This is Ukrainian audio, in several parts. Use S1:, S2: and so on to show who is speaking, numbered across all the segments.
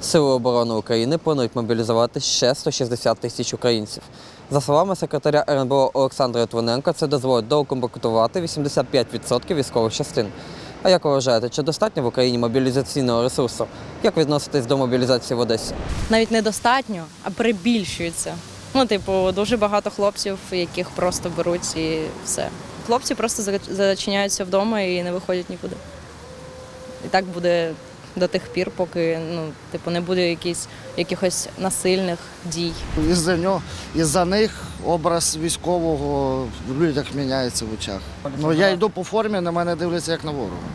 S1: Сили оборони України планують мобілізувати ще 160 тисяч українців. За словами секретаря РНБО Олександра Литвиненка, це дозволить доукомплектувати 85% військових частин. А як вважаєте, чи достатньо в Україні мобілізаційного ресурсу? Як відноситесь до мобілізації в Одесі?
S2: навіть недостатньо, а перебільшується. Ну, типу, дуже багато хлопців, яких просто беруть і все. Хлопці просто зачиняються вдома і не виходять нікуди. І так буде до тих пір, поки ну, типу, не буде якісь, якихось насильних дій.
S3: Із-за нього, із-за них образ військового в людях міняється в очах. Ну я йду по формі, на мене дивляться як на ворога.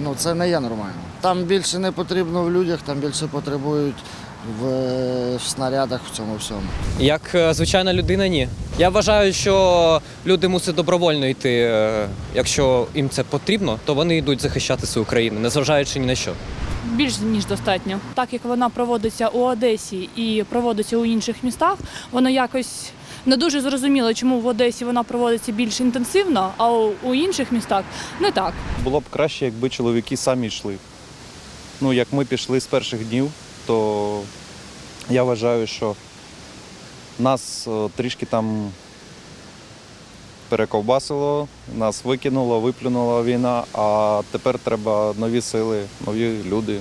S3: Ну це не є нормально. Там більше не потрібно в людях, там більше потребують в, в снарядах в цьому всьому.
S4: Як е, звичайна людина, ні. Я вважаю, що люди мусять добровольно йти. е, Якщо їм це потрібно, то вони йдуть захищати свою країну, незважаючи ні на що.
S5: більш ніж достатньо. Так як вона проводиться у Одесі і проводиться у інших містах, воно якось не дуже зрозуміло, чому в Одесі вона проводиться більш інтенсивно, а у інших містах не так.
S6: Було б краще, якби чоловіки самі йшли. Ну, як ми пішли з перших днів, то я вважаю, що нас е, трішки там перековбасило, нас викинуло, виплюнула війна, а тепер треба нові сили, нові люди.